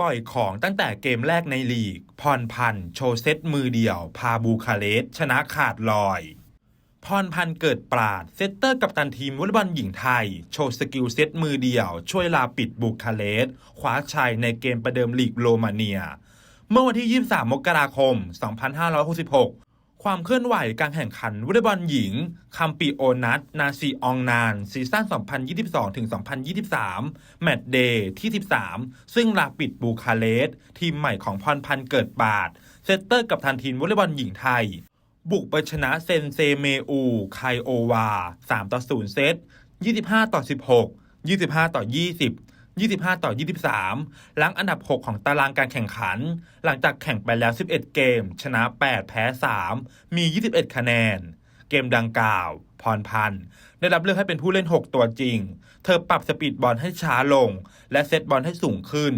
ปล่อยของตั้งแต่เกมแรกในลีก พรพันธ์โชว์เซตมือเดียว พาบูคาเรสชนะขาดลอย พรพันธ์เกิดปราด เซตเตอร์กับตันทีมวอลเลย์บอลหญิงไทย โชว์สกิลเซตมือเดียว ช่วยลาปิดบูคาเรสคว้าชัยในเกมประเดิมลีกโรมาเนีย เมื่อวันที่ 23 มกราคม 2566 ความเคลื่อนไหวการแข่งขันวอลเลย์บอลหญิง คัมปีโอนัทนาซีองนาน ซีซั่น 2022-2023 แมตช์เดย์ที่ 13 ซึ่งลาปิดบูคาเรสต์ทีมใหม่ของพรพันธ์เกิดปาดเซตเตอร์กับทันทีมวอลเลย์บอลหญิงไทย บุกไปชนะเซนเซเมอู ไคโอวา 3 ต่อ 0 เซต 25 ต่อ 16 25 ต่อ 20 25 ต่อ 23หลังอันดับ 6 ของตารางการแข่งขัน หลังจากแข่งไปแล้ว 11 เกม ชนะ 8 แพ้ 3 มี 21 คะแนน เกมดังกล่าว พรพันธ์ ได้รับเลือกให้เป็นผู้เล่น 6 ตัวจริง เธอปรับสปีดบอลให้ช้าลง และเซตบอลให้สูงขึ้น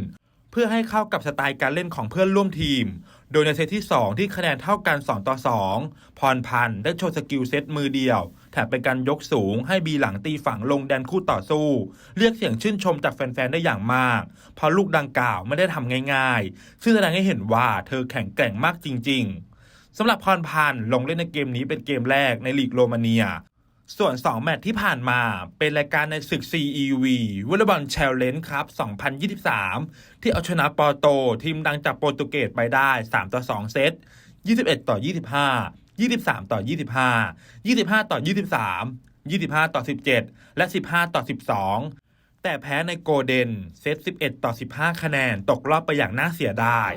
เพื่อให้เข้ากับสไตล์การเล่นของเพื่อนร่วมทีม โดยในเซตที่ 2 ที่คะแนนเท่ากัน 2 ต่อ 2 พรพันธ์ได้โชว์สกิลเซตมือเดียว แถมเป็นการยกสูงให้บีหลังตีฝั่งลงแดนคู่ต่อสู้ เรียกเสียงชื่นชมจากแฟนๆ ได้อย่างมาก เพราะลูกดังกล่าวไม่ได้ทำง่ายๆ ซึ่งแสดงให้เห็นว่าเธอแข็งแกร่งมากจริง ๆสำหรับพรพันธ์ลงเล่นในเกมนี้เป็นเกมแรกในลีกโรมาเนีย ส่วน 2 แมตช์ที่ผ่านมาเป็นรายการในศึก CEV วอลเลย์บอลแชลเลนจ์ครับ 2023 ที่เอาชนะปอโต ทีมดังจากโปรตุเกสไปได้ 3 ต่อ 2 เซต 21 ต่อ 25 23 ต่อ 25 25 ต่อ 23 25 ต่อ 17 และ 15 ต่อ 12 แต่แพ้ในโกลเด้นเซต 11 ต่อ 15 คะแนนตกรอบไปอย่างน่าเสียดาย